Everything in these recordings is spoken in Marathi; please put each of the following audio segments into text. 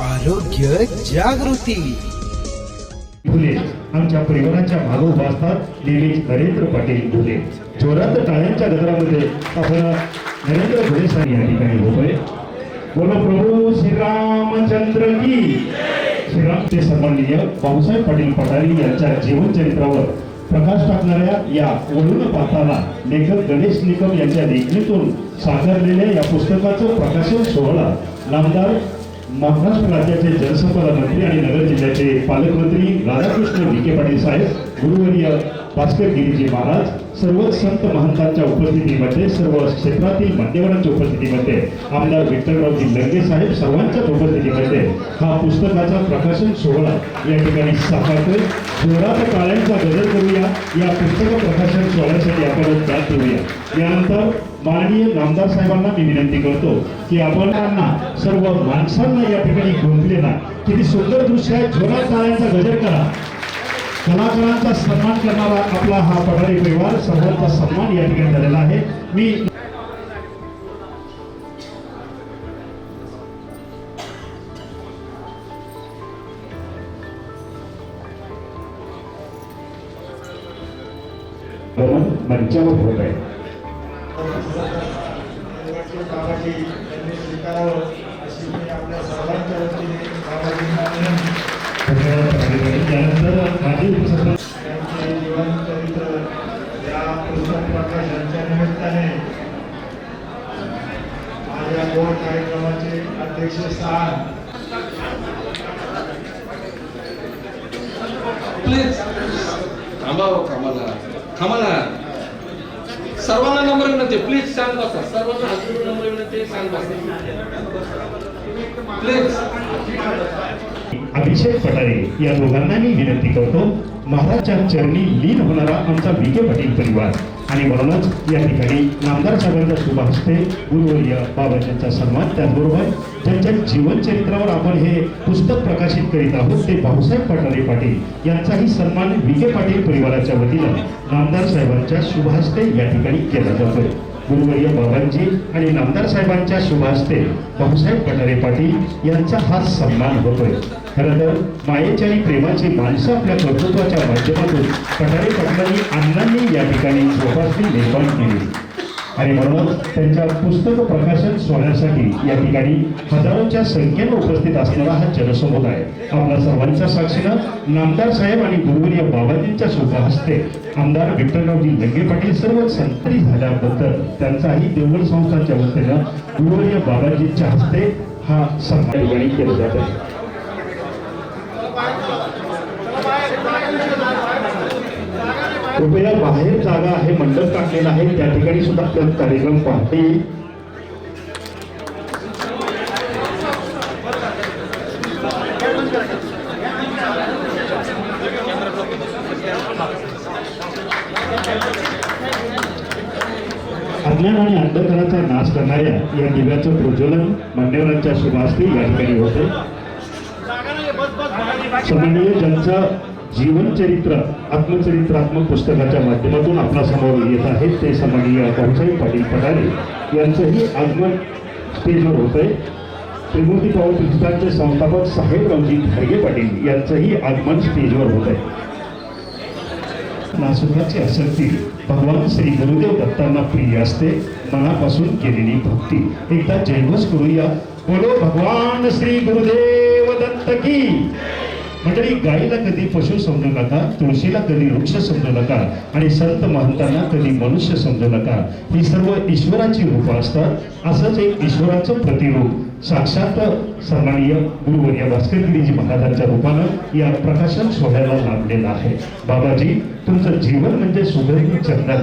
आरोग्य जागृती. फुले आमच्या परिवाराच्या मागो उभा असतात देवी नरेंद्र पाटील फुले. जोरात टाळ्यांच्या गजरामध्ये आपण नरेंद्र फुले सर या ठिकाणी होतोय बोलो प्रभू श्रीरामचंद्र की श्रीराम ते सन्माननीय भाऊसाहेब पाटील पठारी यांच्या जीवन चरित्रावर प्रकाश टाकणाऱ्या या वळून पाहताना लेखक गणेश निकम यांच्या लेखणीतून साकारलेल्या या पुस्तकाचं प्रकाशन सोहळा. नामदार महाराष्ट्र राज्याचे जलसंपदा मंत्री आणि नगर जिल्ह्याचे पालकमंत्री राधाकृष्ण विखे पाटील साहेब गुरुवर्य भास्कर गिरीजी महाराज सर्व संत महंतांच्या उपस्थितीमध्ये सर्व क्षेत्रातील मान्यवरांच्या उपस्थितीमध्ये आमदार विठ्ठलरावजी लंगे साहेब सर्वांच्याच उपस्थितीमध्ये हा पुस्तकाचा प्रकाशन सोहळा या ठिकाणी साकारतोय जोरात काळ्यांचा गजर करूया. या पुस्तक प्रकाशन सोहळ्यासाठी आपण त्यात ठेवूया यानंतर माननीय नामदार साहेबांना मी विनंती करतो की आपण सर्व माणसांना या ठिकाणी गुंतले ना. किती सुंदर दृश्य आहे. जोरात टाळ्यांचा गजर करा. कलाकारांचा सन्मान करणारा आपला हा पठारी परिवार सर्वांचा सन्मान या ठिकाणी झालेला आहे. मी मंचावर होत आहे बाबाजी यांनी स्वीकारावं अशी मी आपल्या सर्वांच्या वतीने बाबाजींना विनंती. त्यानंतर माझी त्यांचे जीवन चरित्र या पुस्तक प्रकाशनाच्या निमित्ताने माझ्या गोड कार्यक्रमाचे अध्यक्षस्थान प्लीज. थांबा हो कामाला. थांबा सर्वांना नंबर विनंती. प्लीज शांत बसा. सर्वांना हात नंबर विनंती. शांत बसा. प्लीज अभिषेक पटारे या दोघांना मी विनंती करतो. महाराजच्या चरणी लीन होणारा आमचा विखे पाटील परिवार. आणि म्हणूनच या ठिकाणी नामदार साहेबांच्या शुभ हस्ते गुरुवर्य बाबाजींचा सन्मान त्याचबरोबर त्यांच्या जीवनचरित्रावर आपण हे पुस्तक प्रकाशित करीत आहोत ते भाऊसाहेब पठारे पाटील यांचाही सन्मान विखे पाटील परिवाराच्या वतीनं नामदार साहेबांच्या शुभ हस्ते या ठिकाणी केला जातोय. गुरुवर्य बाबांजी आणि नामदार साहेबांच्या शुभ हस्ते भाऊसाहेब पठारे पाटील यांचा हा सन्मान होतोय. खरं तर मायेची आणि प्रेमाची माणसं आपल्या कर्तृत्वाच्या माध्यमातून पठारे पाटलांनी अण्णांनी या ठिकाणी जोपासली निर्माण केली. आणि म्हणूनच त्यांच्या पुस्तक प्रकाशन सोहळ्यासाठी या ठिकाणी हजारोच्या संख्येनं उपस्थित असणारा हा जनसमुदाय. आपल्या सर्वांच्या साक्षीनं नामदार साहेब आणि गुरुवर्य बाबाजींच्या शुभ हस्ते आमदार विठ्ठलरावजी लंगे पाटील सर्व संतरी झाल्याबद्दल त्यांचाही देवळ संस्थांच्या वतीनं गुरुवर्य बाबाजींच्या हस्ते हा सन्मान केला जात आहे. कृपया बाहेर जागा आहे मंडप टाकलेला आहे. त्या ठिकाणी सुद्धा आपल्याला कार्यक्रम पाहता. येईल अज्ञान आणि अंधकाराचा नाश करणाऱ्या या दिव्याचं प्रज्वलन मान्यवरांच्या शुभास्ती या ठिकाणी होते सन्माननीय ज्यांचं जीवनचरित्र आत्मचरित्रात्मक पुस्तकाच्या माध्यमातून आपल्यासमोर येत आहेत. ते सन्माननीय भाऊसाहेब पाटील पठारे यांचंही आगमन स्टेजवर होत आहे त्रिमूर्ती पाऊल प्रतिष्ठानचे संस्थापक साहेबरावजी खरगे पाटील यांचंही आगमन स्टेजवर होत आहे नासुकाची आसक्ती भगवान श्री गुरुदेव दत्तांना प्रिय असते मनापासून केलेली भक्ती. एकदा जयघोष करूया. बोलो भगवान श्री गुरुदेव दत्त की. मंडळी गाईला कधी पशु समजू नका तुळशीला कधी वृक्ष समजू नका आणि संत महंतांना कधी मनुष्य समजू नका. ही सर्व ईश्वराची रूपं असतात. असंच एक ईश्वराचं प्रतिरूप. साक्षात सन्माननीय गुरुवर्य भास्करगिरीजी महाराजांच्या रूपानं या प्रकाशन सोहळ्याला लाभलेलं आहे. बाबाजी तुमचं जीवन म्हणजे सुगरी चंद्रात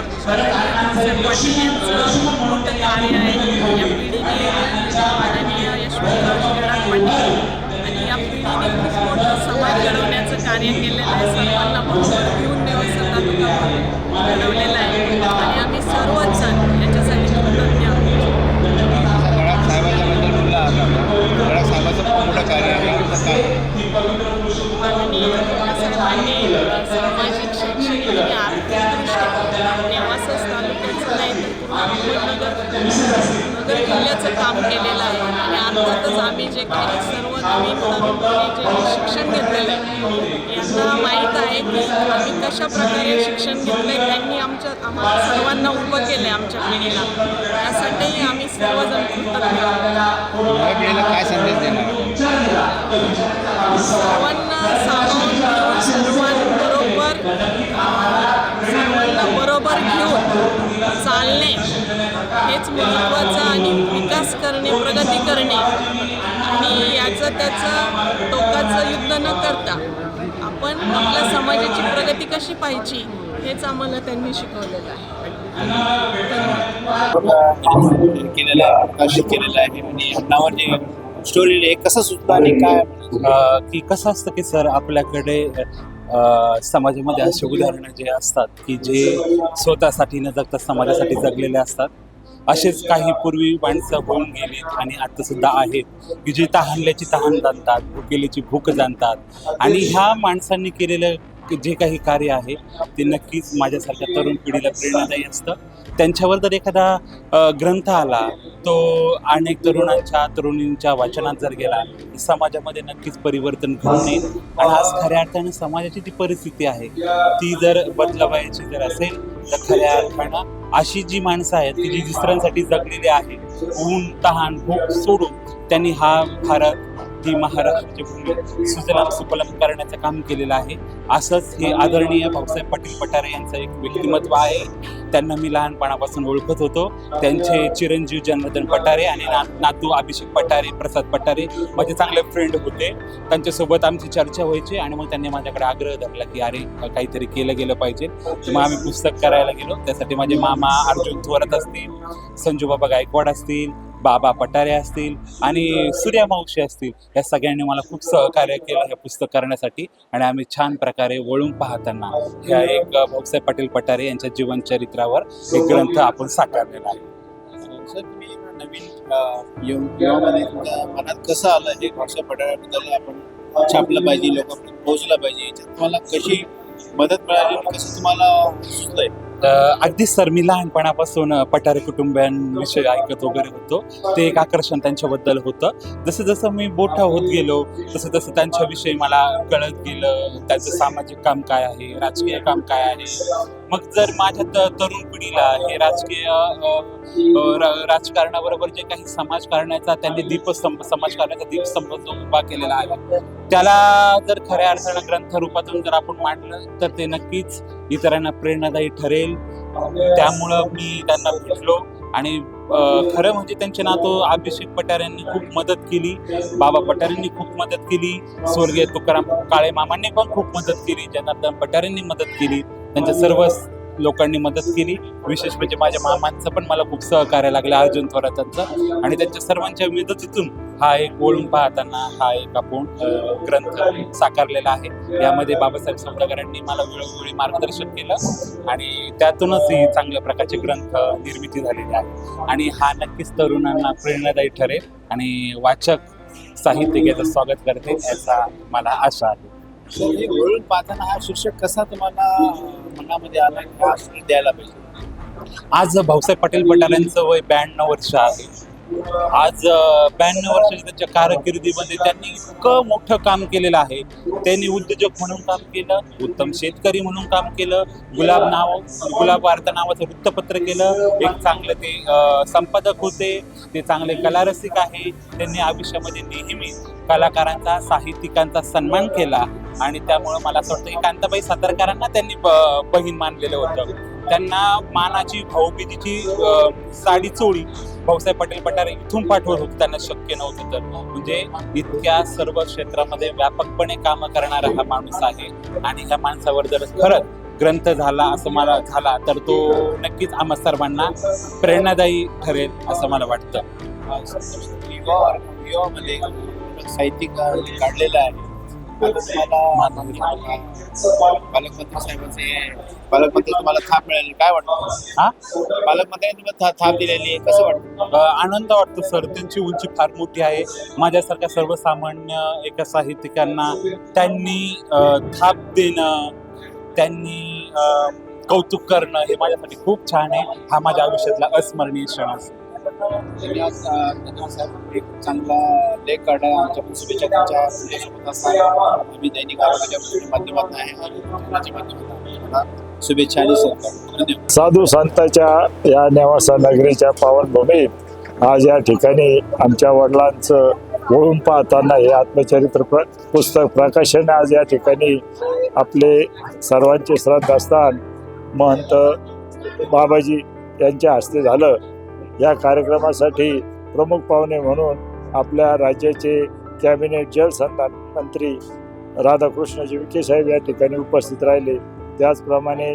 यांचं खूप मोठं कार्य आहे या पिढीने माननीय यशवंतराव पाटील आणि या पिढीने खूप मोठं समाज घडवण्याचं कार्य केलेलं आहे. सर्वांना बरोबर घेऊन व्यवस्था तालुका आहे आणि आम्ही सर्वच जण याच्यासाठी कृतज्ञ आहोत बोलला आता साहेबाचं मोठं कार्य आहे याबद्दल काय माननीय साहेबांनी सामाजिक शैक्षणिक आणि आर्थिकदृष्ट्या नेवासच तालुक्याचं नाही तर पूर्ण नगर नगर जिल्ह्याचं काम केलेलं आहे. आणि अर्थातच आम्ही जे काही सर्व नवीन तरुणांनी जे शिक्षण घेतलेलं आहे यांना माहीत आहे की आम्ही कशा प्रकारे शिक्षण घेतलं आहे त्यांनी आमच्या आम्हाला सर्वांना उभं केलं आहे आमच्या पिढीला. यासाठी आम्ही सर्वजण कृतज्ञ आहोत. काय संदेश देणार? सर्वांना सामावून घेऊन सर्वांबरोबर सर्वांना बरोबर घेऊन हेच महत्त्वाचं आणि विकास करणे प्रगती करणे. आणि याचं त्याचं टोकाचं युद्ध न करता आपण आपल्या समाजाची प्रगती कशी पाहिजे हेच आम्हाला त्यांनी शिकवलेलं आहे. केलेलं आहे प्रकाशित केलेलं आहे. आणि अन्नावर जे स्टोरी आहे कसं सुचतं आणि काय? अ, की कसं असतं की सर आपल्याकडे समाजामध्ये असे उदाहरणं जे असतात की जे स्वतःसाठी न जगता समाजासाठी जगलेले असतात. असेच काही पूर्वी माणसं होऊन गेलीत आणि आता सुद्धा आहेत. की जे तहानल्याची तहान जाणतात भुकेलीची भूक जाणतात. आणि ह्या माणसांनी केलेलं जे काही कार्य आहे ते नक्कीच माझ्यासारख्या तरुण पिढीला प्रेरणादायी असतं. त्यांच्यावर जर एखादा ग्रंथ आला तो अनेक तरुणांच्या तरुणींच्या वाचनात जर गेला समाजामध्ये नक्कीच परिवर्तन घडून येईल आणि आज खऱ्या अर्थाने समाजाची जी परिस्थिती आहे ती जर बदलवायची जर असेल तर खऱ्या अर्थानं अशी जी माणसं आहेत की जी दुसऱ्यांसाठी जगलेली आहे ऊन तहान भूक सोडून त्यांनी हा भारत ही महाराष्ट्राची भूमी सुजलाम सुफलाम करण्याचं काम केलेलं आहे. असंच हे आदरणीय भाऊसाहेब पाटील पठारे यांचं एक व्यक्तिमत्व आहे. त्यांना मी लहानपणापासून ओळखत होतो. त्यांचे चिरंजीव जनार्दन पठारे आणि ना नातू अभिषेक पठारे प्रसाद पठारे माझे चांगले फ्रेंड होते. त्यांच्यासोबत आमची चर्चा व्हायची आणि मग त्यांनी माझ्याकडे आग्रह धरला की अरे काहीतरी केलं गेलं पाहिजे. मग आम्ही पुस्तक करायला गेलो. त्यासाठी माझे मामा अर्जुन थोरात असतील संजूबाबा गायकवाड असतील बाबा पठारे असतील आणि सूर्या मावशी असतील या सगळ्यांनी मला खूप सहकार्य केलं हे पुस्तक करण्यासाठी आणि आम्ही छान प्रकारे वळून पाहताना ह्या एक भाऊसाहेब पाटील पठारे यांच्या जीवनचरित्रावर एक ग्रंथ आपण साकारलेला आहे. सर तुम्ही नवीन युवामध्ये तुमच्या मनात कसं आलं हे भाषा पडल्याबद्दल आपण छापलं पाहिजे लोकांपर्यंत पोहोचलं पाहिजे याच्यात तुम्हाला कशी मदत मिळाली कसं तुम्हाला सुचलंय? अगदी सर मी लहानपणापासून पठारे कुटुंबियांविषयी ऐकत वगैरे होतो. ते एक आकर्षण त्यांच्याबद्दल होतं. जसं जसं मी मोठा होत गेलो तसं तसं त्यांच्याविषयी मला कळत गेलं त्यांचं सामाजिक काम काय आहे राजकीय काम काय आहे. मग जर माझ्या तरुण पिढीला हे राजकीय राजकारणाबरोबर जे काही समाजकारणाचा त्यांनी दीपस्तंभ समाजकारणाचा दीपस्तंभ जो उभा केलेला आहे त्याला जर खऱ्या अर्थानं ग्रंथ रूपातून जर आपण मांडलं तर ते नक्कीच इतरांना प्रेरणादायी ठरेल. त्यामुळं मी त्यांना भेटलो आणि खरं म्हणजे त्यांचे नातो अभिषेक पठार यांनी खूप मदत केली बाबा पठार यांनी खूप मदत केली स्वर्गीय तुकाराम काळे मामांनी पण खूप मदत केली जनार्दन पठार यांनी मदत केली. त्यांच्या सर्व लोकांनी मदत केली. विशेष म्हणजे माझ्या मामांचं पण मला खूप सहकार्य लागलं अर्जुन थोरातांचं. आणि त्यांच्या सर्वांच्या मदतीतून हा एक वळून पाहताना हा एक आपण ग्रंथ साकारलेला आहे. यामध्ये बाबासाहेब सौदागरांनी मला वेळोवेळी मार्गदर्शन केलं आणि त्यातूनच ही चांगल्या प्रकारचे ग्रंथ निर्मिती झालेली आहे. आणि हा नक्कीच तरुणांना प्रेरणादायी ठरेल आणि वाचक साहित्यिकेचं स्वागत करते याचा मला आशा आहे. वळून पाहताना हा शीर्षक कसा तुम्हाला मनामध्ये आला द्यायला पाहिजे? आज भाऊसाहेब पाटील पटाल्यांचं वय ब्याण्णव वर्ष आहे. आज ब्याण्णव वर्षाच्या त्यांच्या कारकिर्दीमध्ये त्यांनी इतकं मोठं काम केलेलं आहे. त्यांनी उद्योजक म्हणून काम केलं उत्तम शेतकरी म्हणून काम केलं गुलाब नाव गुलाब वार्ता नावाचं वृत्तपत्र केलं. एक चांगलं ते संपादक होते ते चांगले कलारसिक आहे. त्यांनी आयुष्यामध्ये नेहमी कलाकारांचा साहित्यिकांचा सन्मान केला आणि त्यामुळं मला असं वाटतं की कांताबाई सातारकरांना त्यांनी ब- बहीण मानलेलं होतं. त्यांना मानाची भाऊबीजीची साडी चोळी भाऊसाहेब पटेल पठारे इथून पाठवत होते त्यांना शक्य नव्हतं तर. म्हणजे इतक्या सर्व क्षेत्रामध्ये व्यापकपणे कामं करणारा हा माणूस आहे आणि ह्या माणसावर जर खरंच ग्रंथ झाला असं मला झाला तर तो नक्कीच आम्हा सर्वांना प्रेरणादायी ठरेल असं मला वाटतं. युवा युवामध्ये साहित्यिक काढलेला काढलेलं आहे. पालकमंत्री साहेबांचे पालकमंत्री तुम्हाला थाप मिळाली. काय वाटतं? हा? पालकमंत्र्यांनी तुम्हाला था- थाप दिलेली. कसं वाटतं? आनंद वाटतो सर. त्यांची उंची फार मोठी आहे. माझ्यासारख्या सर्वसामान्य एका साहित्यिकांना त्यांनी थाप देणं त्यांनी कौतुक करणं हे माझ्यासाठी खूप छान आहे. हा माझ्या आयुष्यातला अस्मरणीय क्षण असेल तुम्ही आज अं, साहेब एक चांगला लेख काढा आमच्या पण शुभेच्छा तुमच्या तुमच्यासोबत असताना आम्ही दैनिक आरोग्याच्या माध्यमातून आहे आणि माध्यमातून आम्ही शुभेच्छा आणि सहकार धन्यवाद साधू संतांच्या या नेवासा नगरीच्या पावनभूमीत आज या ठिकाणी आमच्या वडिलांचं वळून पाहताना हे आत्मचरित्र प्र पुस्तक प्रकाशन आज या ठिकाणी आपले सर्वांचे श्रद्धास्थान महंत बाबाजी यांच्या हस्ते झालं. या कार्यक्रमासाठी प्रमुख पाहुणे म्हणून आपल्या राज्याचे कॅबिनेट जलसंधान मंत्री राधाकृष्णजी विखे साहेब या ठिकाणी उपस्थित राहिले. त्याचप्रमाणे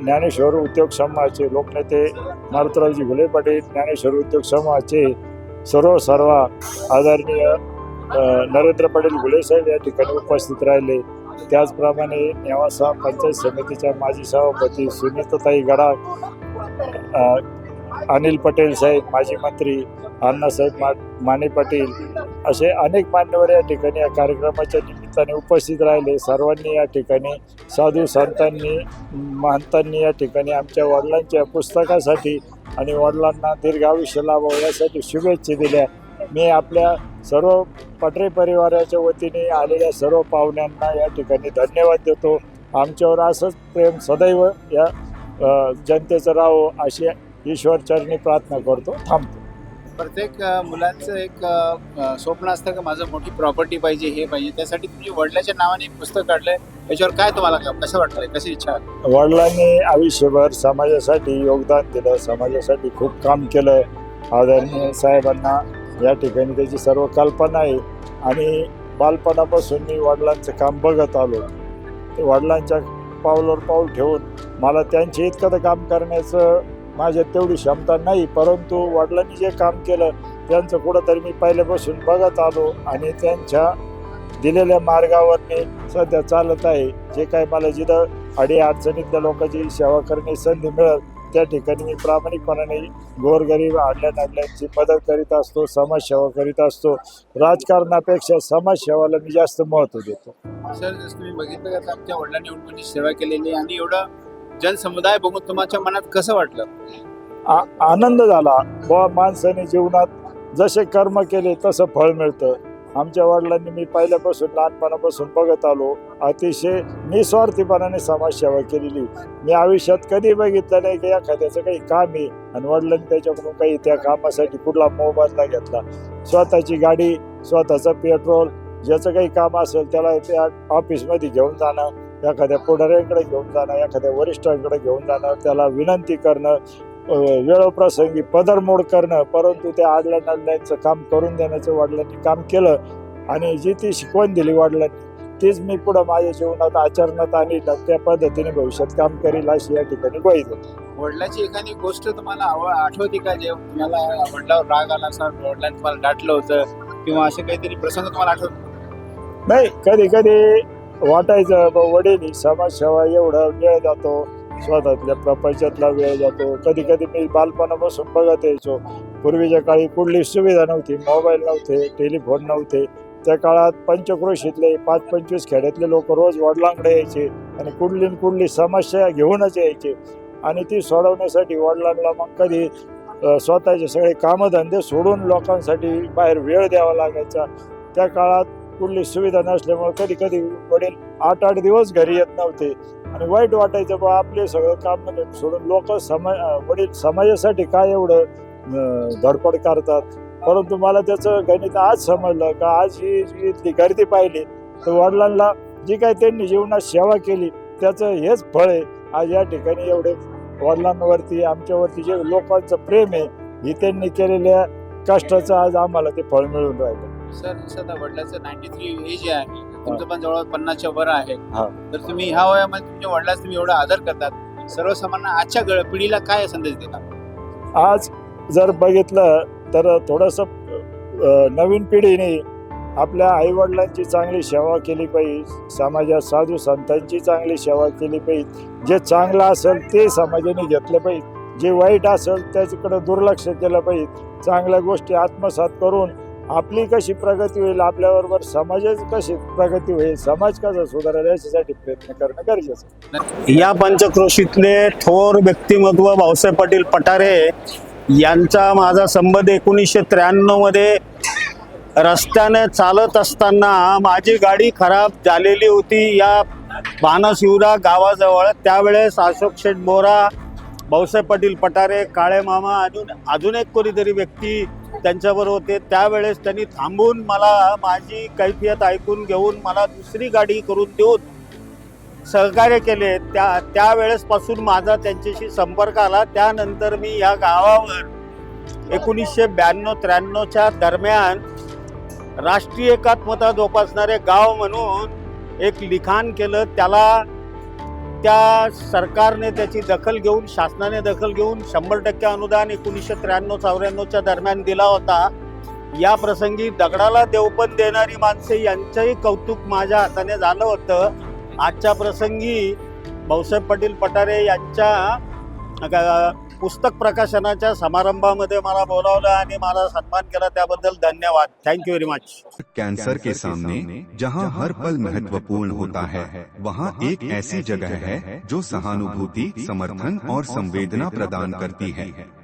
ज्ञानेश्वर उद्योग समूहाचे लोकनेते मारुतरावजी घुले पाटील ज्ञानेश्वर उद्योग समूहाचे सर्व सर्व आदरणीय नरेंद्र पाटील घुले साहेब या ठिकाणी उपस्थित राहिले. त्याचप्रमाणे नेवासा पंचायत समितीच्या माजी सभापती सुनीताताई गडाख अनिल पटेल साहेब माजी मंत्री अण्णासाहेब मा माने पाटील असे अनेक मान्यवर या ठिकाणी या कार्यक्रमाच्या निमित्ताने उपस्थित राहिले. सर्वांनी या ठिकाणी साधू संतांनी महंतांनी या ठिकाणी आमच्या वडिलांच्या पुस्तकासाठी आणि वडिलांना दीर्घायुष्य लाभावं यासाठी शुभेच्छा दिल्या. मी आपल्या सर्व पटरे परिवाराच्या वतीने आलेल्या सर्व पाहुण्यांना या ठिकाणी धन्यवाद देतो. आमच्यावर असंच प्रेम सदैव या जनतेचं राहो अशी ईश्वरचरणी प्रार्थना करतो थांबतो. प्रत्येक मुलाचं एक स्वप्न असतं का माझं मोठी प्रॉपर्टी पाहिजे हे पाहिजे. त्यासाठी तुम्ही वडिलाच्या नावाने एक पुस्तक काढलंय. याच्यावर काय तुम्हाला कसं वाटतंय? कशी इच्छा? वडिलांनी आयुष्यभर समाजासाठी योगदान दिलं समाजासाठी खूप काम केलं आदरणीय साहेबांना या ठिकाणी त्याची सर्व कल्पना आहे. आणि बालपणापासून मी वडिलांचं काम बघत आलो. ते वडिलांच्या पावलावर पाऊल ठेवून मला त्यांचे इतकं तर काम करण्याचं माझ्यात तेवढी क्षमता नाही परंतु वडिलांनी जे काम केलं त्यांचं कुठंतरी मी पहिल्यापासून बघत आलो आणि त्यांच्या दिलेल्या मार्गावर मी सध्या चालत आहे. जे काही मला जिथं अडी अडचणीतल्या लोकांची सेवा करण्याची संधी मिळेल त्या ठिकाणी मी प्रामाणिकपणाने गोरगरीब आडल्या नाडल्यांची मदत करीत असतो समाजसेवा करीत असतो. राजकारणापेक्षा समाजसेवाला मी जास्त महत्त्व देतो. सर जसं तुम्ही बघितलं आमच्या वडिलांनी एवढी सेवा केलेली आहे आणि एवढं जनसमुदाय बघून तुमच्या मनात कसं वाटलं? आ आनंद झाला. बुवा माणसाने जीवनात जसे कर्म केले तसं फळ मिळतं. आमच्या वडिलांनी मी पहिल्यापासून लहानपणापासून बघत आलो. अतिशय निस्वार्थीपणाने समाजसेवा केलेली. मी आयुष्यात कधी बघितलं नाही की एखाद्याचं काही काम आहे आणि वडिलांनी त्याच्याकडून काही त्या कामासाठी कुठला मोबदला घेतला. स्वतःची गाडी स्वतःचं पेट्रोल ज्याचं काही काम असेल त्याला त्या ऑफिसमध्ये घेऊन जाणं एखाद्या पुढाऱ्यांकडे घेऊन जाणं एखाद्या वरिष्ठांकडे घेऊन जाणं त्याला विनंती करणं वेळोप्रसंगी पदरमोड करणं परंतु त्या आडल्या नाडल्यांचं काम करून देण्याचं वडिलांनी काम केलं आणि जी ती शिकवण दिली वडिलांनी तीच मी पुढं माझ्या जीवनात आचरणात आणि त्या पद्धतीने भविष्यात काम करील अशी या ठिकाणी देतो. वडिलाची एखादी गोष्ट तुम्हाला आठवते का? जे तुम्हाला वडिलावर राग आला असा वडिलांनी तुम्हाला डाटलं होतं किंवा असे काहीतरी प्रसंग तुम्हाला आठवत नाही कधी कधी वाटायचं बा वडील समाजसेवा एवढा वेळ जातो स्वतःतल्या प्रपंचातला वेळ जातो. कधी कधी मी बालपणापासून बघत यायचो. पूर्वीच्या काळी कुठली सुविधा नव्हती मोबाईल नव्हते टेलिफोन नव्हते. त्या काळात पंचक्रोशीतले पाच पंचवीस खेड्यातले लोक रोज वडिलांकडे यायचे आणि कुठली कुठली समस्या घेऊनच यायचे. आणि ती सोडवण्यासाठी वडिलांना मग कधी स्वतःचे सगळे कामधंदे सोडून लोकांसाठी बाहेर वेळ द्यावा लागायचा. त्या काळात कुठली सुविधा नसल्यामुळे कधी कधी वडील आठ आठ दिवस घरी येत नव्हते. आणि वाईट वाटायचं बा आपले सगळं काम म्हणजे सोडून लोक समा वडील समाजासाठी काय एवढं धडपड करतात? परंतु मला त्याचं गणित आज समजलं का आज ही जी इथली गर्दी पाहिली तर वडिलांना जी काय त्यांनी जीवनात सेवा केली त्याचं हेच फळ आहे. आज या ठिकाणी एवढे वडिलांवरती आमच्यावरती जे लोकांचं प्रेम आहे ही त्यांनी केलेल्या कष्टाचं आज आम्हाला ते फळ मिळून राहिलं. सर आता वडिलाचं नाईन्टी थ्री एज आहे तुमचं पण जवळ पन्नासच्या वर आहे. हा. तर तुम्ही ह्या वयामध्ये तुमच्या वडिलांचा तुम्ही एवढा आदर करतात. सर्वसामान्य आजच्या गळ- पिढीला काय संदेश देतात? आज जर बघितलं तर थोडंसं अ, नवीन पिढीने आपल्या आईवडिलांची चांगली सेवा केली पाहिजे. समाजात साधू संतांची चांगली सेवा केली पाहिजे. जे चांगलं असेल ते समाजाने घेतलं पाहिजे. जे वाईट असेल त्याच्याकडे दुर्लक्ष केलं पाहिजे. चांगल्या गोष्टी आत्मसात करून आपली कशी प्रगती होईल आपल्याबरोबर समाजाची कशी प्रगती होईल समाज कसा सुधारेल याच्यासाठी प्रयत्न करणं गरजेचं या पंचक्रोशीतले थोर व्यक्तिमत्व भाऊसाहेब पाटील पठारे यांचा माझा संबंध एकोणीसशे त्र्याण्णवमध्ये रस्त्याने चालत असताना माझी गाडी खराब झालेली होती. या बाणशिवरा गावाजवळ त्यावेळेस अशोक शेठ बोरा भाऊसाहेब पाटील पठारे काळे मामा अजून अजून एक कोणीतरी व्यक्ती त्यांच्याबरोबर होते. त्यावेळेस त्यांनी थांबून मला माझी कैफियत ऐकून घेऊन मला दुसरी गाडी करून देऊन सहकार्य केले. त्या त्यावेळेसपासून माझा त्यांच्याशी संपर्क आला. त्यानंतर मी या गावावर एकोणीसशे ब्याण्णव त्र्याण्णवच्या दरम्यान राष्ट्रीय एकात्मता जोपासणारे गाव म्हणून एक लिखाण केलं. त्याला त्या सरकारने त्याची दखल घेऊन शासनाने दखल घेऊन शंभर टक्के अनुदान एकोणीसशे त्र्याण्णव चौऱ्याण्णवच्या दरम्यान दिला होता. या प्रसंगी दगडाला देवपण देणारी माणसे यांचंही कौतुक माझ्या हाताने झालं होतं. आजच्या प्रसंगी भाऊसाहेब पाटील पठारे यांच्या पुस्तक प्रकाशनाच्या समारंभामध्ये मला बोलावलं आणि मला सन्मान केला त्याबद्दल धन्यवाद. Thank you very much cancer के सामने जहाँ हर पल महत्वपूर्ण होता है वहाँ एक ऐसी जगह है जो सहानुभूति समर्थन और संवेदना प्रदान करती है।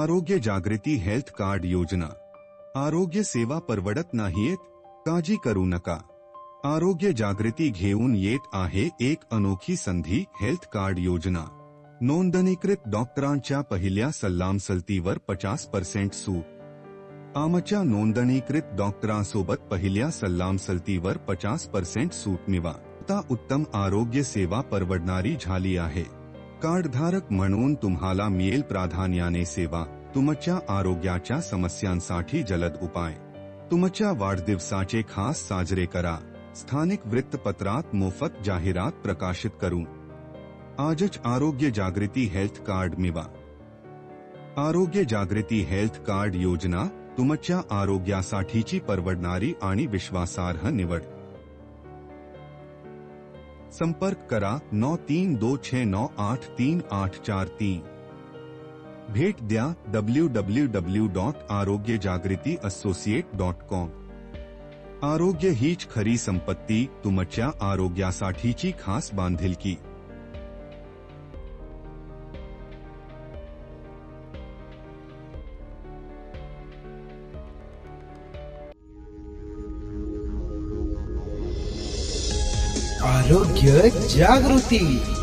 आरोग्य जागृती हेल्थ कार्ड योजना। आरोग्य सेवा परवडत नाहीत काळजी करू नका। आरोग्य जागृती घेऊन येत आहे एक अनोखी संधी हेल्थ कार्ड योजना। नोंदणीकृत डॉक्टरांच्या पहिल्या सल्लामसलतीवर पचास पर्सेंट सूट आमच्या नोंदणीकृत डॉक्टरांसोबत पहिल्या सल्लामसलतीवर पचास पर्सेंट सूट मिळवा आता उत्तम आरोग्य सेवा परवडणारी झाली आहे. कार्डधारक म्हणून तुम्हाला मिळेल प्राधान्याने सेवा तुमच्या आरोग्याच्या समस्यांसाठी जलद उपाय. तुमच्या वाढदिवसाचे खास साजरे करा. स्थानिक वृत्तपत्रात मोफत जाहिरात प्रकाशित करू आजच आरोग्य जागृती हेल्थ कार्ड मिळवा. आरोग्य जागृती हेल्थ कार्ड योजना तुमच्या आरोग्यासाठीची परवडणारी आणि विश्वासार्ह निवड. संपर्क करा नौ तीन दो छः नौ आठ तीन आठ चार तीन। भेट दिया W W W dot Arogya Jagruti associate dot com आरोग्य हीच खरी संपत्ति, तुमच्या आरोग्यासाठीची खास बांधिलकी। आरोग्य जागृती.